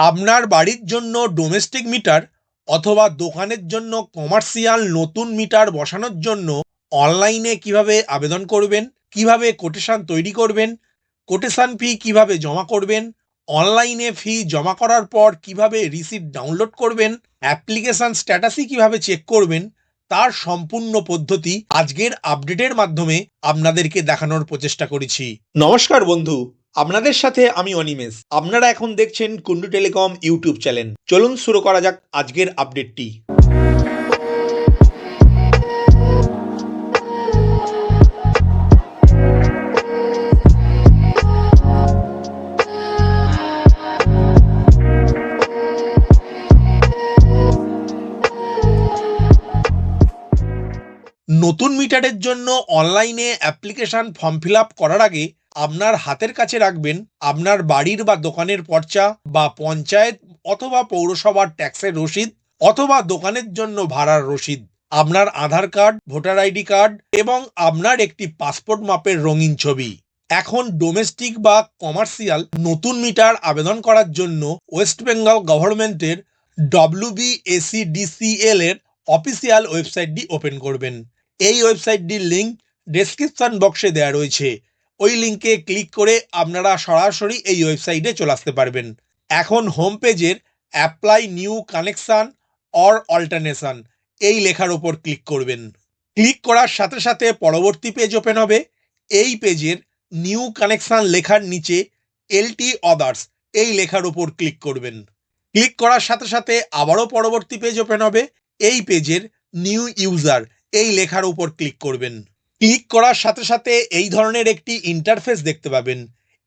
আপনার বাড়ির জন্য ডোমেস্টিক মিটার অথবা দোকানের জন্য কমার্শিয়াল নতুন মিটার বসানোর জন্য অনলাইনে কীভাবে আবেদন করবেন, কীভাবে কোটেশন তৈরি করবেন কোটেশন ফি কীভাবে জমা করবেন অনলাইনে ফি জমা করার পর কীভাবে রিসিপ্ট ডাউনলোড করবেন অ্যাপ্লিকেশন স্ট্যাটাসই কীভাবে চেক করবেন, তার সম্পূর্ণ পদ্ধতি আজকের আপডেটের মাধ্যমে আপনাদেরকে দেখানোর প্রচেষ্টা করেছি। নমস্কার বন্ধু আপনাদের সাথে আমি অনিমেষ। আপনারা এখন দেখছেন কুন্ডু টেলিকম ইউটিউব চ্যানেল। চলুন শুরু করা যাক আজকের আপডেটটি। নতুন মিটারের জন্য অনলাইনে অ্যাপ্লিকেশন ফর্ম ফিল করার আগে আপনার হাতের কাছে রাখবেন আপনার বাড়ির বা দোকানের পর্চা বা পঞ্চায়েত অথবা পৌরসভার ট্যাক্সের রসিদ অথবা দোকানের জন্য ভাড়ার রসিদ, আপনার Aadhaar card, voter ID card এবং আপনার একটি পাসপোর্ট মাপের রঙিন ছবি। এখন ডোমেস্টিক বা কমার্শিয়াল নতুন মিটার আবেদন করার জন্য ওয়েস্ট বেঙ্গল গভর্নমেন্টের ডব্লিউবিএসিডিসিএল এর অফিসিয়াল ওয়েবসাইটটি ওপেন করবেন। এই ওয়েবসাইটটির লিঙ্ক ডেসক্রিপশন বক্সে দেওয়া রয়েছে। ওই লিঙ্কে ক্লিক করে আপনারা সরাসরি এই ওয়েবসাইটে চলে আসতে পারবেন। এখন হোম পেজের apply new connection or alternation এই লেখার ওপর ক্লিক করবেন। ক্লিক করার সাথে সাথে পরবর্তী পেজ ওপেন হবে। এই পেজের নিউ কানেকশান লেখার নিচে এলটি অদার্স এই লেখার ওপর ক্লিক করবেন। ক্লিক করার সাথে সাথে আবারও পরবর্তী পেজ ওপেন হবে। এই পেজের নিউ ইউজার এই লেখার উপর ক্লিক করবেন। ক্লিক করার সাথে সাথে এই ধরনের একটি ইন্টারফেস দেখতে পাবেন।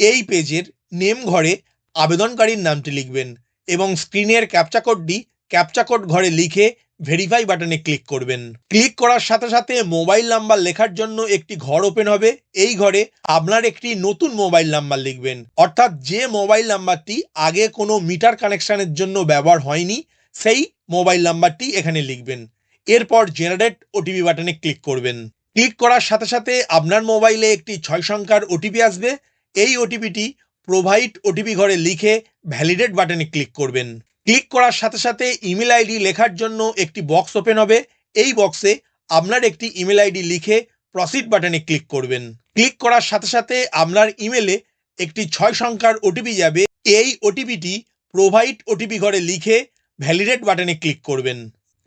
এই পেজের নেম ঘরে আবেদনকারীর নামটি লিখবেন এবং স্ক্রিনের ক্যাপচা কোডটি ক্যাপচা কোড ঘরে লিখে ভেরিফাই বাটনে ক্লিক করবেন। ক্লিক করার সাথে সাথে মোবাইল নাম্বার লেখার জন্য একটি ঘর ওপেন হবে। এই ঘরে আপনার একটি নতুন মোবাইল নাম্বার লিখবেন। অর্থাৎ যে মোবাইল নাম্বারটি আগে কোনো মিটার কানেকশানের জন্য ব্যবহার হয়নি, সেই মোবাইল নাম্বারটি এখানে লিখবেন। এরপর জেনারেট ওটিপি বাটনে ক্লিক করবেন। ক্লিক করার সাথে সাথে আপনার মোবাইলে একটি ছয় সংখ্যার ওটিপি আসবে। এই ওটিপিটি প্রোভাইড ওটিপি ঘরে লিখে ভ্যালিডেট বাটনে ক্লিক করবেন। ক্লিক করার সাথে সাথে ইমেল আইডি লেখার জন্য একটি বক্স ওপেন হবে। এই বক্সে আপনার একটি ইমেল আইডি লিখে প্রসিড বাটনে ক্লিক করবেন। ক্লিক করার সাথে সাথে আপনার ইমেলে একটি ছয় সংখ্যার ওটিপি যাবে। এই ওটিপিটি প্রোভাইড ওটিপি ঘরে লিখে ভ্যালিডেট বাটনে ক্লিক করবেন।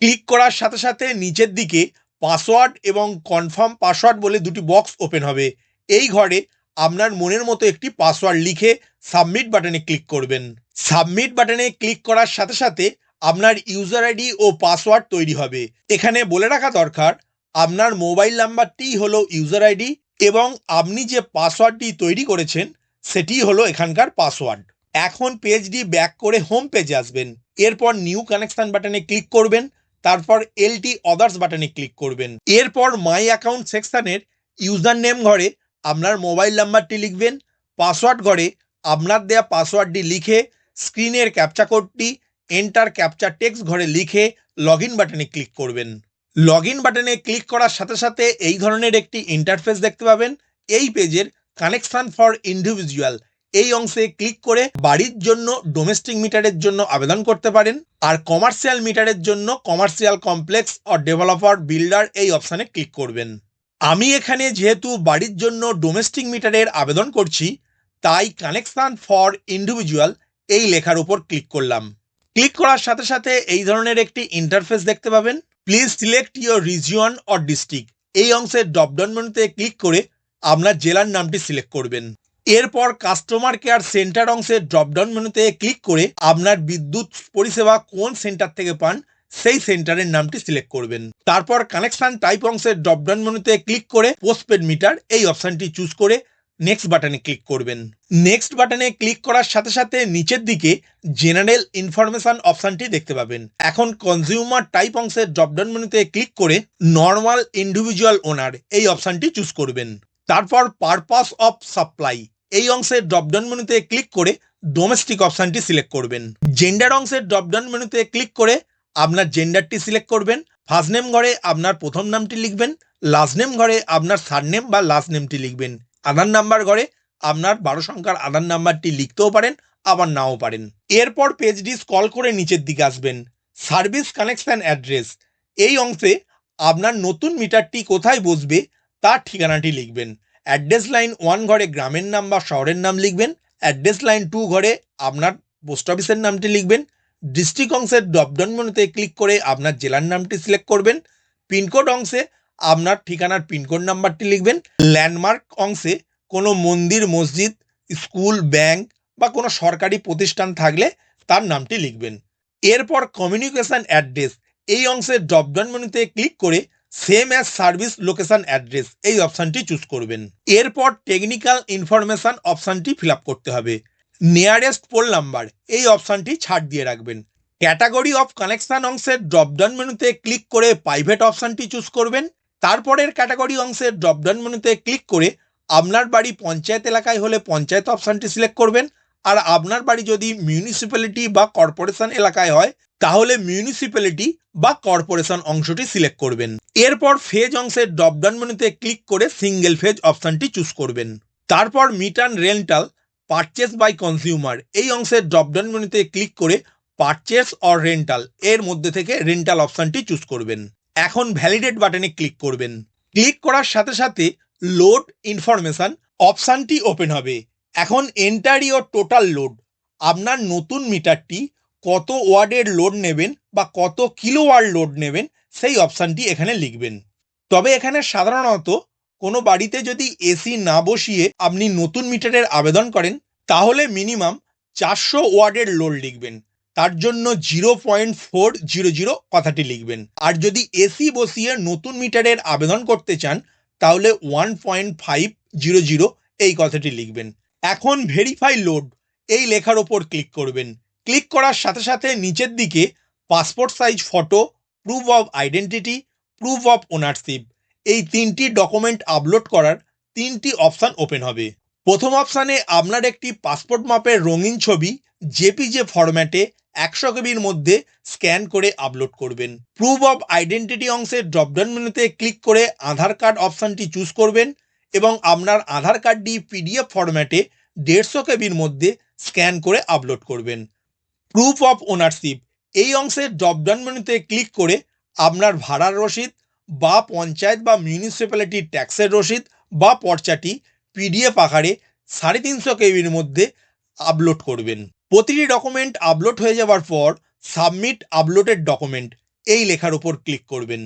ক্লিক করার সাথে সাথে নিচের দিকে পাসওয়ার্ড এবং কনফার্ম পাসওয়ার্ড বলে দুটি বক্স ওপেন হবে। এই ঘরে আপনার মনের মতো একটি পাসওয়ার্ড লিখে সাবমিট বাটনে ক্লিক করবেন। সাবমিট বাটনে ক্লিক করার সাথে সাথে আপনার ইউজার আইডি ও পাসওয়ার্ড তৈরি হবে। এখানে বলে রাখা দরকার, আপনার মোবাইল নাম্বারটিই হলো ইউজার আইডি এবং আপনি যে পাসওয়ার্ডটি তৈরি করেছেন, সেটি হলো এখানকার পাসওয়ার্ড। এখন পেজটি ব্যাক করে হোম পেজে আসবেন। এরপর নিউ কানেকশন বাটনে ক্লিক করবেন। তারপর এলটি অদার্স বাটনে ক্লিক করবেন। এরপর মাই অ্যাকাউন্ট সেকশনের ইউজার নেম ঘরে আপনার মোবাইল নাম্বারটি লিখবেন পাসওয়ার্ড ঘরে আপনার দেয়া পাসওয়ার্ডটি লিখে স্ক্রিনের ক্যাপচা কোডটি এন্টার ক্যাপচা টেক্সট ঘরে লিখে লগ বাটনে ক্লিক করবেন। লগ বাটনে ক্লিক করার সাথে সাথে এই ধরনের একটি ইন্টারফেস দেখতে পাবেন। এই পেজের কানেকশন ফর ইন্ডিভিজুয়াল এই অংশে ক্লিক করে বাড়ির জন্য ডোমেস্টিক মিটারের জন্য আবেদন করতে পারেন। আর কমার্শিয়াল মিটারের জন্য commercial complex or developer builder এই অপশানে ক্লিক করবেন। আমি এখানে যেহেতু বাড়ির জন্য ডোমেস্টিক মিটারের আবেদন করছি, তাই কানেকশন ফর ইন্ডিভিজুয়াল এই লেখার উপর ক্লিক করলাম। ক্লিক করার সাথে সাথে এই ধরনের একটি ইন্টারফেস দেখতে পাবেন। Please select your region or district এই অংশের ডপডাউন মেনুতে ক্লিক করে আপনার জেলার নামটি সিলেক্ট করবেন। এরপর কাস্টমার কেয়ার সেন্টার অংশের ড্রপডাউন মেনুতে ক্লিক করে আপনার বিদ্যুৎ পরিষেবা কোন সেন্টার থেকে পান, সেই সেন্টারের নামটি সিলেক্ট করবেন। তারপর কানেকশন টাইপ অংশের ড্রপডাউন মেনুতে ক্লিক করে পোস্টপেড মিটার এই অপশানটি চুজ করে নেক্সট বাটনে ক্লিক করবেন। নেক্সট বাটনে ক্লিক করার সাথে সাথে নিচের দিকে জেনারেল ইনফরমেশন অপশনটি দেখতে পাবেন। এখন কনজিউমার টাইপ অংশের ড্রপডাউন মেনুতে ক্লিক করে নর্মাল ইন্ডিভিজুয়াল ওনার এই অপশানটি চুজ করবেন। তারপর পারপাস অফ সাপ্লাই এই অংশের ড্রপডাউন মেনুতে ক্লিক করে ডোমেস্টিক অপশানটি সিলেক্ট করবেন। জেন্ডার অংশের ড্রপডাউন মেনুতে ক্লিক করে আপনার জেন্ডারটি সিলেক্ট করবেন। ফার্স্ট নেম ঘরে আপনার প্রথম নামটি লিখবেন। লাস্ট নেম ঘরে আপনার সার নেম বা লাস্ট নেমটি লিখবেন। আধার নাম্বার ঘরে আপনার বারো সংখ্যার আধার নাম্বারটি লিখতেও পারেন, আবার নাও পারেন। এরপর পেজটি স্কল করে নিচের দিকে আসবেন। সার্ভিস কানেকশন অ্যাড্রেস এই অংশে আপনার নতুন মিটারটি কোথায় বসবে তার ঠিকানাটি লিখবেন। অ্যাড্রেস লাইন ওয়ান ঘরে গ্রামের নাম বা শহরের নাম লিখবেন, অ্যাড্রেস লাইন টু ঘরে আপনার পোস্ট অফিসের নামটি লিখবেন, ডিস্ট্রিক্ট অংশের ডপডাউন মেনুতে ক্লিক করে আপনার জেলার নামটি সিলেক্ট করবেন, পিনকোড অংশে আপনার ঠিকানার পিনকোড নাম্বারটি লিখবেন, ল্যান্ডমার্ক অংশে কোনো মন্দির, মসজিদ, স্কুল, ব্যাংক বা কোনো সরকারি প্রতিষ্ঠান থাকলে তার নামটি লিখবেন। এরপর কমিউনিকেশন অ্যাড্রেস, এই অংশের ড্রপডাউন মেনুতে ক্লিক করে same as service location address এই অপশানটি চুজ করবেন। এরপর টেকনিক্যাল ইনফরমেশন অপশানটি ফিল করতে হবে। নিয়ারেস্ট পোল নাম্বার এই অপশানটি ছাড় দিয়ে রাখবেন। ক্যাটাগরি অফ কানেকশন অংশের ড্রপডাউন মেনুতে ক্লিক করে প্রাইভেট অপশানটি চুজ করবেন। তারপরের ক্যাটাগরি অংশের ড্রপডাউন মেনুতে ক্লিক করে আপনার বাড়ি পঞ্চায়েত এলাকায় হলে পঞ্চায়েত অপশানটি সিলেক্ট করবেন। আর আপনার বাড়ি যদি মিউনিসিপ্যালিটি বা কর্পোরেশন এলাকায় হয় তাহলে মিউনিসিপ্যালিটি বা কর্পোরেশন অংশটি সিলেক্ট করবেন। এরপর ফেজ অংশের ড্রপডাউন মেনুতে ক্লিক করে সিঙ্গেল ফেজ অপশানটি চুজ করবেন। তারপর meet and rental purchase by consumer এই অংশের ড্রপডাউন মেনুতে ক্লিক করে পারচেস অর রেন্টাল এর মধ্যে থেকে রেন্টাল অপশানটি চুজ করবেন। এখন ভ্যালিডেট বাটনে ক্লিক করবেন। ক্লিক করার সাথে সাথে লোড ইনফরমেশন অপশানটি ওপেন হবে। এখন এন্টার ইওর টোটাল লোড আপনার নতুন মিটারটি কত ওয়ার্ডের লোড নেবেন বা কত কিলো ওয়ার্ড লোড নেবেন, সেই অপশানটি এখানে লিখবেন। তবে এখানে সাধারণত কোনো বাড়িতে যদি এসি না বসিয়ে আপনি নতুন মিটারের আবেদন করেন, তাহলে মিনিমাম চারশো ওয়ার্ডের লোড লিখবেন। তার জন্য zero point four zero zero কথাটি লিখবেন। আর যদি এসি বসিয়ে নতুন মিটারের আবেদন করতে চান, তাহলে one point five zero zero এই কথাটি লিখবেন। এখন ভেরিফাই লোড এই লেখার ওপর ক্লিক করবেন। ক্লিক করার সাথে সাথে নিচের দিকে passport size, photo proof of identity proof of ownership এই তিনটি ডকুমেন্ট আপলোড করার তিনটি অপশান ওপেন হবে। প্রথম অপশানে আপনার একটি পাসপোর্ট মাপের রঙিন ছবি জেপিজে ফরম্যাটে একশো কেবির মধ্যে স্ক্যান করে আপলোড করবেন। প্রুফ অফ আইডেন্টিটি অংশের ড্রপডাউন মেনুতে ক্লিক করে আধার কার্ড অপশানটি চুজ করবেন এবং আপনার আধার কার্ডটি পিডিএফ ফরম্যাটে দেড়শো কেবির মধ্যে স্ক্যান করে আপলোড করবেন। প্রুফ অফ ওনারশিপ এই অংশের ড্রপডাউন মেনুতে ক্লিক করে আপনার ভাড়ার রসিদ বা পঞ্চায়েত বা মিউনিসিপ্যালিটির ট্যাক্সের রসিদ বা পর্চাটি পিডিএফ আকারে সাড়ে তিনশো কেবির মধ্যে আপলোড করবেন। প্রতিটি ডকুমেন্ট আপলোড হয়ে যাওয়ার পর সাবমিট আপলোডেড ডকুমেন্ট এই লেখার উপর ক্লিক করবেন।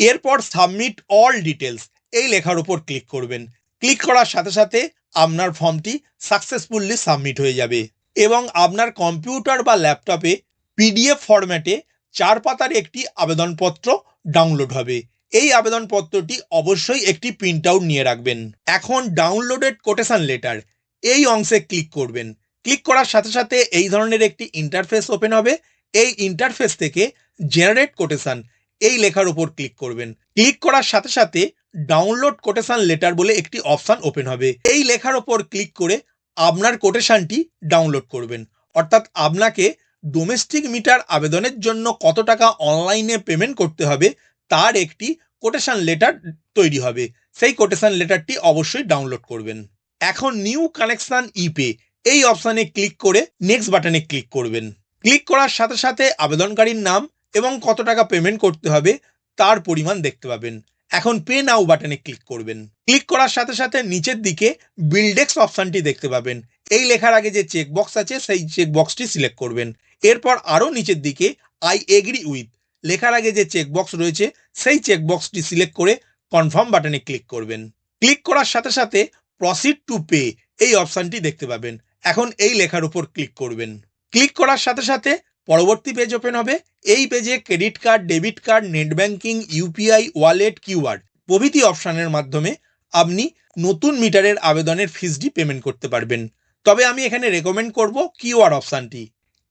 এরপর সাবমিট অল ডিটেলস এই লেখার উপর ক্লিক করবেন। ক্লিক করার সাথে সাথে আপনার ফর্মটি সাকসেসফুলি সাবমিট হয়ে যাবে। এবং আপনার কম্পিউটার বা ল্যাপটপে পিডিএফ ফরম্যাটে চার পাতার একটি আবেদনপত্র ডাউনলোড হবে। এই আবেদনপত্রটি অবশ্যই একটি প্রিন্ট আউট নিয়ে রাখবেন। এখন ডাউনলোডেড কোটেশন লেটার, এই অংশে ক্লিক করবেন। ক্লিক করার সাথে সাথে এই ধরনের একটি ইন্টারফেস ওপেন হবে। এই ইন্টারফেস থেকে জেনারেট কোটেশন, এই লেখার উপর ক্লিক করবেন। ক্লিক করার সাথে সাথে ডাউনলোড কোটেশন লেটার বলে একটি অপশান ওপেন হবে। এই লেখার ওপর ক্লিক করে আপনার কোটেশনটি ডাউনলোড করবেন। অর্থাৎ আপনাকে ডোমেস্টিক মিটার আবেদনের জন্য কত টাকা অনলাইনে পেমেন্ট করতে হবে, তার একটি কোটেশন লেটার তৈরি হবে। সেই কোটেশন লেটারটি অবশ্যই ডাউনলোড করবেন। এখন নিউ কানেকশন ইপে এই অপশানে ক্লিক করে নেক্সট বাটনে ক্লিক করবেন। ক্লিক করার সাথে সাথে আবেদনকারীর নাম এবং কত টাকা পেমেন্ট করতে হবে, তার পরিমাণ দেখতে পাবেন। এখন পে নাও বাটনে ক্লিক করবেন। ক্লিক করার সাথে সাথে নিচের দিকে বিলডেক্স অপশানটি দেখতে পাবেন। এই লেখার আগে যে চেক বক্স আছে, সেই চেক বক্সটি সিলেক্ট করবেন। এরপর আরও নিচের দিকে আই এগ্রি উইথ লেখার আগে যে চেক বক্স রয়েছে, সেই চেক বক্সটি সিলেক্ট করে কনফার্ম বাটনে ক্লিক করবেন। ক্লিক করার সাথে সাথে প্রসিড টু পে এই অপশানটি দেখতে পাবেন। এখন এই লেখার উপর ক্লিক করবেন। ক্লিক করার সাথে সাথে পরবর্তী পেজ ওপেন হবে। এই পেজে credit card debit card net banking UPI wallet QR প্রভৃতি অপশানের মাধ্যমে আপনি নতুন মিটারের আবেদনের ফিসটি পেমেন্ট করতে পারবেন। তবে আমি এখানে রেকমেন্ড করব কিউআর অপশানটি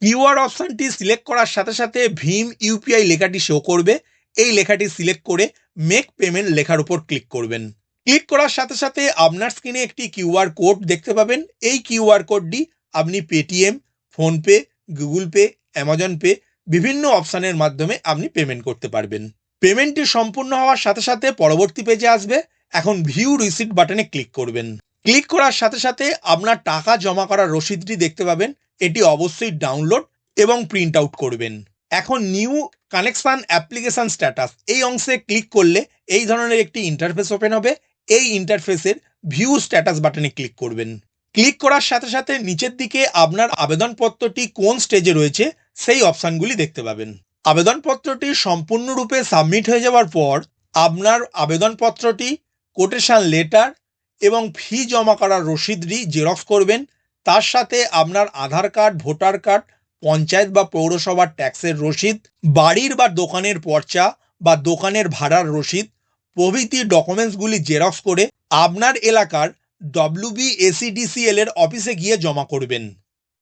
কিউআর অপশানটি সিলেক্ট করার সাথে সাথে ভীম ইউপিআই লেখাটি শো করবে। এই লেখাটি সিলেক্ট করে মেক পেমেন্ট লেখার উপর ক্লিক করবেন। ক্লিক করার সাথে সাথে আপনার স্ক্রিনে একটি কিউআর কোড দেখতে পাবেন। এই কিউআর কোডটি আপনি Paytm PhonePe Google Pay Amazon Pay বিভিন্ন অপশানের মাধ্যমে আপনি পেমেন্ট করতে পারবেন। পেমেন্টটি সম্পূর্ণ হওয়ার সাথে সাথে পরবর্তী পেজে আসবে। এখন ভিউ রিসিট বাটনে ক্লিক করবেন। ক্লিক করার সাথে সাথে আপনার টাকা জমা করার রসিদটি দেখতে পাবেন। এটি অবশ্যই ডাউনলোড এবং প্রিন্ট আউট করবেন। এখন নিউ কানেকশন অ্যাপ্লিকেশন স্ট্যাটাস এই অংশে ক্লিক করলে এই ধরনের একটি ইন্টারফেস ওপেন হবে। এই ইন্টারফেসের ভিউ স্ট্যাটাস বাটনে ক্লিক করবেন। ক্লিক করার সাথে সাথে নিচের দিকে আপনার আবেদনপত্রটি কোন স্টেজে রয়েছে সেই অপশানগুলি দেখতে পাবেন। আবেদনপত্রটি সম্পূর্ণরূপে সাবমিট হয়ে যাওয়ার পর আপনার আবেদনপত্রটি, কোটেশন লেটার এবং ফি জমা করার রসিদটি জেরক্স করবেন। তার সাথে আপনার Aadhaar card, voter card, panchayat বা পৌরসভার ট্যাক্সের রসিদ, বাড়ির বা দোকানের পর্চা বা দোকানের ভাড়ার রসিদ, প্রভৃতি ডকুমেন্টসগুলি জেরক্স করে আপনার এলাকার ডব্লিউবিএসিডিসিএল এর অফিসে গিয়ে জমা করবেন।